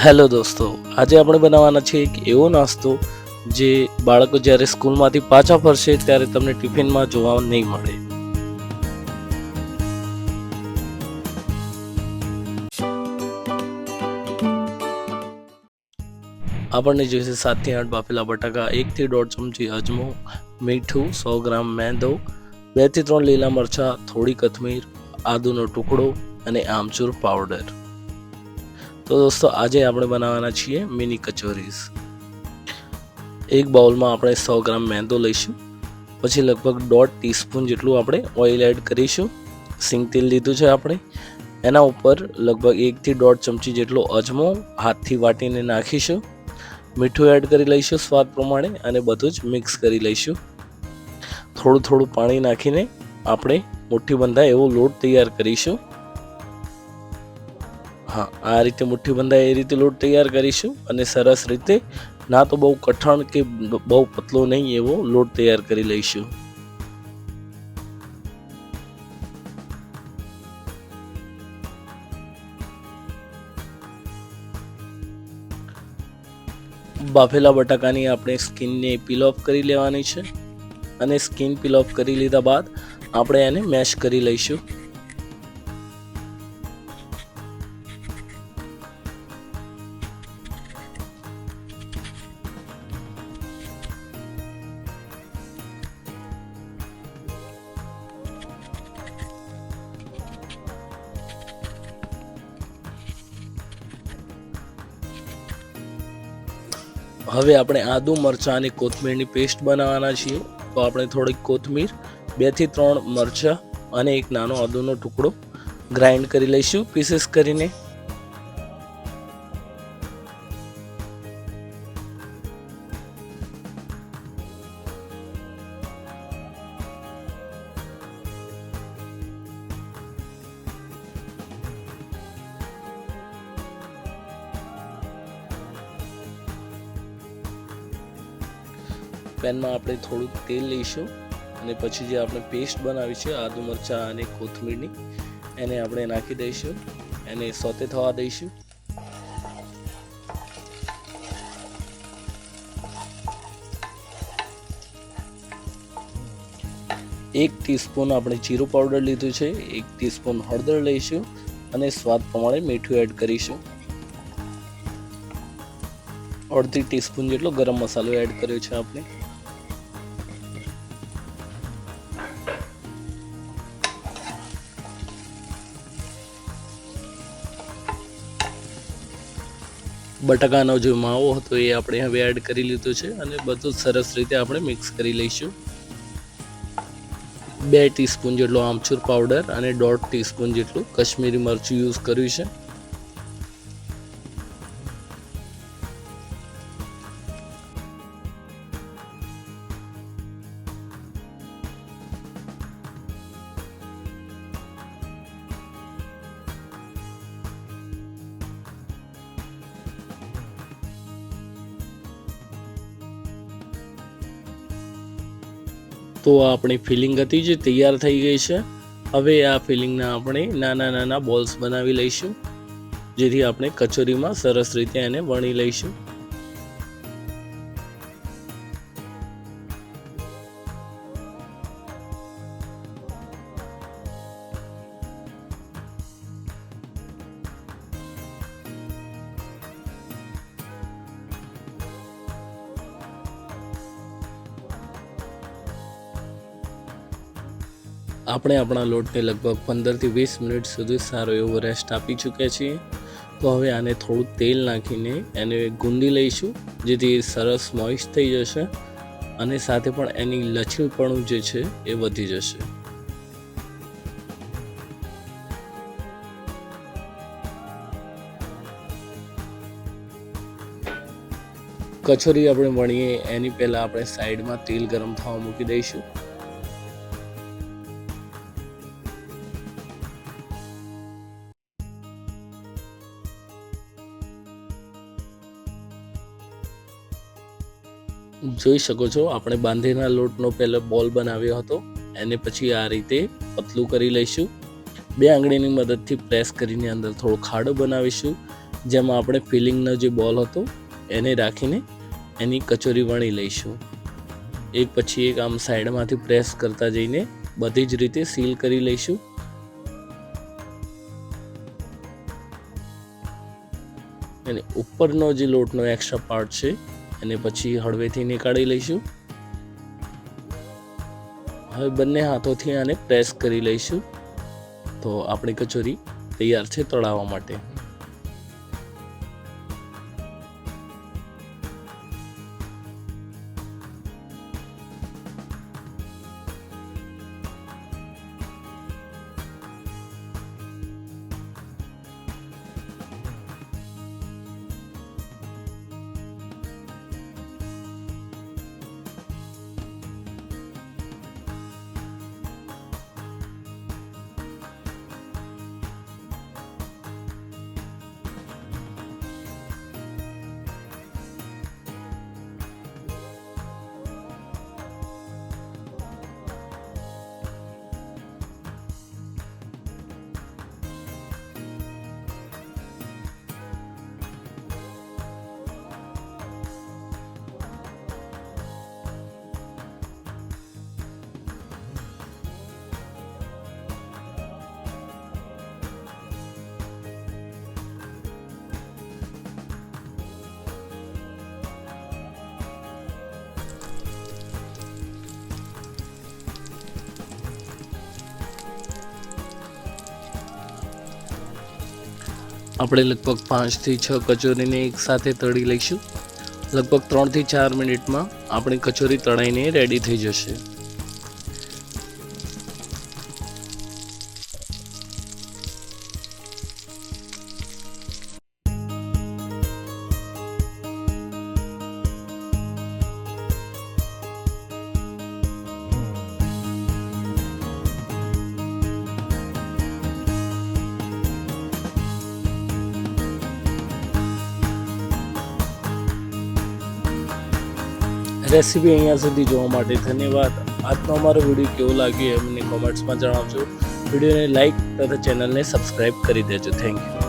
Hello દોસ્તો, આજે આપણે બનાવવાના છે એક એવો નાસ્તો જે બાળકો જ્યારે સ્કૂલમાંથી પાછા ફરશે ત્યારે તમને ટિફિનમાં જોવા નહીં મળે. આપણને જોઈશે સાતથી આઠ બાફેલા બટાકા, એકથી દોઢ ચમચી અજમો, મીઠું સો ગ્રામ મેંદો બેથી ત્રણ લીલા મરચાં, થોડી કથમીર, આદુનો ટુકડો અને આમચૂર પાવડર તો દોસ્તો, આજે આપણે બનાવવાના છીએ મિની કચોરીઝ એક બાઉલમાં આપણે સો ગ્રામ મેંદો લઈશું. પછી લગભગ દોઢ ટીસ્પૂન જેટલું આપણે ઓઇલ એડ કરીશું. સિંગ તેલ લીધું છે આપણે. એના ઉપર લગભગ એકથી દોઢ ચમચી જેટલો અજમો હાથથી વાટીને નાખીશું. મીઠું એડ કરી લઈશું સ્વાદ પ્રમાણે અને બધું જ મિક્સ કરી લઈશું. થોડું થોડું પાણી નાખીને આપણે મુઠ્ઠી બંધાય એવો લોટ તૈયાર કરીશું. હા, આ રીતે મુઠ્ઠી બંધાય એ રીતે લોટ તૈયાર કરીશું અને સરસ રીતે, ના તો બહુ કઠણ કે બહુ પતલો નહીં એવો લોટ તૈયાર કરી લઈશું. બાફેલા બટાકાની આપણે સ્કિનને પીલ ઓફ કરી લેવાની છે અને સ્કિન પીલ ઓફ કરી લીધા બાદ આપણે એને મેશ કરી લઈશું. હવે આપણે આદુ, મરચાં અને કોથમીરની પેસ્ટ બનાવવાના છીએ. તો આપણે થોડીક કોથમીર બેથી ત્રણ મરચાં અને એક નાનો આદુનો ટુકડો ગ્રાઇન્ડ કરી લઈશું પીસીસ કરીને. પેનમાં આપણે થોડુંક તેલ લઈશું અને પછી જે આપણે પેસ્ટ બનાવી છે, આદુ મરચાં અને કોથમીરની, એને આપણે નાખી દઈશું એને સોતે થવા દઈશું. એક ટીસ્પૂન આપણે જીરું પાવડર લીધું છે, એક ટીસ્પૂન હળદર લઈશું અને સ્વાદ પ્રમાણે મીઠું એડ કરીશું. અડધી ટીસ્પૂન જેટલો ગરમ મસાલો એડ કર્યો છે આપણે. બટાકાનો જે માવો હતો એ આપણે હવે એડ કરી લીધો છે અને બધું સરસ રીતે આપણે મિક્સ કરી લઈશું. બે ટીસ્પૂન જેટલો આમચૂર પાવડર અને દોઢ ટીસ્પૂન જેટલું કશ્મીરી મરચું યુઝ કર્યું છે. તો આ આપણી ફિલિંગ હતી જે તૈયાર થઈ ગઈ છે. હવે આ ફિલિંગના આપણે નાના નાના બોલ્સ બનાવી લઈશું. જેથી આપણે કચોરીમાં સરસ રીતે એને વણી લઈશું. આપણે આપણા લોટને લગભગ પંદરથી વીસ મિનિટ સુધી સારો એવો રેસ્ટ આપી ચૂક્યા છીએ. તો હવે આને થોડું તેલ નાખીને એને ગુંદી લઈશું, જેથી સરસ મોઇસ્ટ થઈ જશે અને સાથે પણ એની લચીલપણું જે છે એ વધી જશે. કચોરી આપણે વણીએ, એની પહેલાં આપણે સાઈડમાં તેલ ગરમ થવા મૂકી દઈશું. જોઈ શકો છો. આપણે બાંધેના લોટનો પહેલો બોલ બનાવ્યો હતો. એને પછી આ રીતે પતલું કરી લઈશું. બે આંગળીની મદદથી પ્રેસ કરીને અંદર થોડો ખાડો બનાવીશું. જેમાં આપણે ફિલિંગનો જે બોલ હતો, એને રાખીને એની કચોરી વણી લઈશું. એક પછી એક આમ સાઈડમાંથી પ્રેસ કરતા જઈને બધી જ રીતે સીલ કરી લઈશું. અને ઉપરનો જે લોટનો એક્સ્ટ્રા પાર્ટ છે એને પછી હળવેથી નીકાળી લઈશું. હવે બંને હાથોથી આને પ્રેસ કરી લઈશું. તો આપણી કચોરી તૈયાર છે તળાવવા માટે. આપણે લગભગ પાંચથી છ કચોરીને એકસાથે તળી લઈશું. લગભગ ત્રણથી ચાર મિનિટમાં આપણી કચોરી તળાઈને રેડી થઈ જશે. રેસીપી અહીંયા સુધી જોવા માટે ધન્યવાદ. આજનો અમારો વીડિયો કેવો લાગ્યો એ મને કોમેન્ટ્સમાં જણાવજો. વિડીયોને લાઇક તથા ચેનલને સબસ્ક્રાઈબ કરી દેજો. Thank you